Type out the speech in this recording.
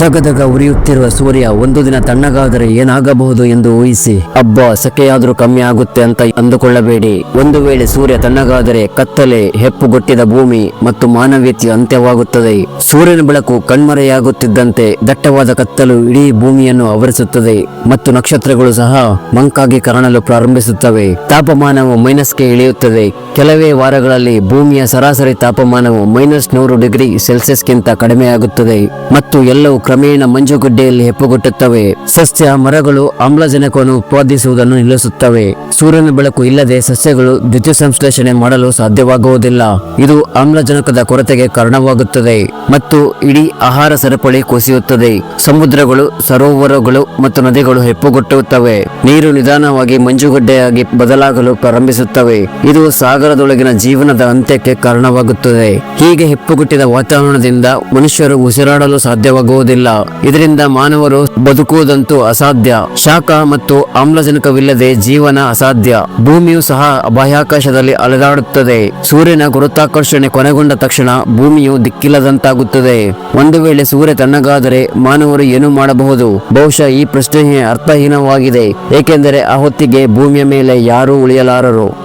ದಗದಗ ಉರಿಯುತ್ತಿರುವ ಸೂರ್ಯ ಒಂದು ದಿನ ತಣ್ಣಗಾದರೆ ಏನಾಗಬಹುದು ಎಂದು ಊಹಿಸಿ, ಅಬ್ಬ, ಸಕೆಯಾದರೂ ಕಮ್ಮಿ ಆಗುತ್ತೆ ಅಂತ ಅಂದುಕೊಳ್ಳಬೇಡಿ. ಒಂದು ವೇಳೆ ಸೂರ್ಯ ತಣ್ಣಗಾದರೆ ಕತ್ತಲೆ, ಹೆಪ್ಪುಗೊಟ್ಟಿದ ಭೂಮಿ ಮತ್ತು ಮಾನವೀಯತೆ ಅಂತ್ಯವಾಗುತ್ತದೆ. ಸೂರ್ಯನ ಬೆಳಕು ಕಣ್ಮರೆಯಾಗುತ್ತಿದ್ದಂತೆ ದಟ್ಟವಾದ ಕತ್ತಲು ಇಡೀ ಭೂಮಿಯನ್ನು ಆವರಿಸುತ್ತದೆ ಮತ್ತು ನಕ್ಷತ್ರಗಳು ಸಹ ಮಂಕಾಗಿ ಕಾಣಲು ಪ್ರಾರಂಭಿಸುತ್ತವೆ. ತಾಪಮಾನವು ಮೈನಸ್ಗೆ ಇಳಿಯುತ್ತದೆ. ಕೆಲವೇ ವಾರಗಳಲ್ಲಿ ಭೂಮಿಯ ಸರಾಸರಿ ತಾಪಮಾನವು ಮೈನಸ್ ನೂರು ಡಿಗ್ರಿ ಸೆಲ್ಸಿಯಸ್ಗಿಂತ ಕಡಿಮೆಯಾಗುತ್ತದೆ ಮತ್ತು ಎಲ್ಲವೂ ಕ್ರಮೇಣ ಮಂಜುಗುಡ್ಡೆಯಲ್ಲಿ ಹೆಪ್ಪುಗುಟ್ಟುತ್ತವೆ. ಸಸ್ಯ, ಮರಗಳು ಆಮ್ಲಜನಕವನ್ನು ಉತ್ಪಾದಿಸುವುದನ್ನು ನಿಲ್ಲಿಸುತ್ತವೆ. ಸೂರ್ಯನ ಬೆಳಕು ಇಲ್ಲದೆ ಸಸ್ಯಗಳು ದ್ಯುತಿ ಸಂಶ್ಲೇಷಣೆ ಮಾಡಲು ಸಾಧ್ಯವಾಗುವುದಿಲ್ಲ. ಇದು ಆಮ್ಲಜನಕದ ಕೊರತೆಗೆ ಕಾರಣವಾಗುತ್ತದೆ ಮತ್ತು ಇಡೀ ಆಹಾರ ಸರಪಳಿ ಕುಸಿಯುತ್ತದೆ. ಸಮುದ್ರಗಳು, ಸರೋವರಗಳು ಮತ್ತು ನದಿಗಳು ಹೆಪ್ಪುಗುಟ್ಟುತ್ತವೆ. ನೀರು ನಿಧಾನವಾಗಿ ಮಂಜುಗಡ್ಡೆಯಾಗಿ ಬದಲಾಗಲು ಪ್ರಾರಂಭಿಸುತ್ತವೆ. ಇದು ಸಾಗರದೊಳಗಿನ ಜೀವನದ ಅಂತ್ಯಕ್ಕೆ ಕಾರಣವಾಗುತ್ತದೆ. ಹೀಗೆ ಹೆಪ್ಪುಗುಟ್ಟಿದ ವಾತಾವರಣದಿಂದ ಮನುಷ್ಯರು ಉಸಿರಾಡಲು ಸಾಧ್ಯವಾಗುವುದಿಲ್ಲ. ಇದರಿಂದ ಮಾನವರು ಬದುಕುವುದಂತೂ ಅಸಾಧ್ಯ. ಶಾಖ ಮತ್ತು ಆಮ್ಲಜನಕವಿಲ್ಲದೆ ಜೀವನ ಅಸಾಧ್ಯ. ಭೂಮಿಯು ಸಹ ಬಾಹ್ಯಾಕಾಶದಲ್ಲಿ ಅಲೆದಾಡುತ್ತದೆ. ಸೂರ್ಯನ ಗುರುತ್ವಾಕರ್ಷಣೆ ಕೊನೆಗೊಂಡ ತಕ್ಷಣ ಭೂಮಿಯು ದಿಕ್ಕಿಲ್ಲದಂತಾಗುತ್ತದೆ. ಒಂದು ವೇಳೆ ಸೂರ್ಯ ತಣ್ಣಗಾದರೆ ಮಾನವರು ಏನು ಮಾಡಬಹುದು? ಬಹುಶಃ ಈ ಪ್ರಶ್ನೆಯೇ ಅರ್ಥಹೀನವಾಗಿದೆ. ಏಕೆಂದರೆ ಆ ಹೊತ್ತಿಗೆ ಭೂಮಿಯ ಮೇಲೆ ಯಾರೂ ಉಳಿಯಲಾರರು.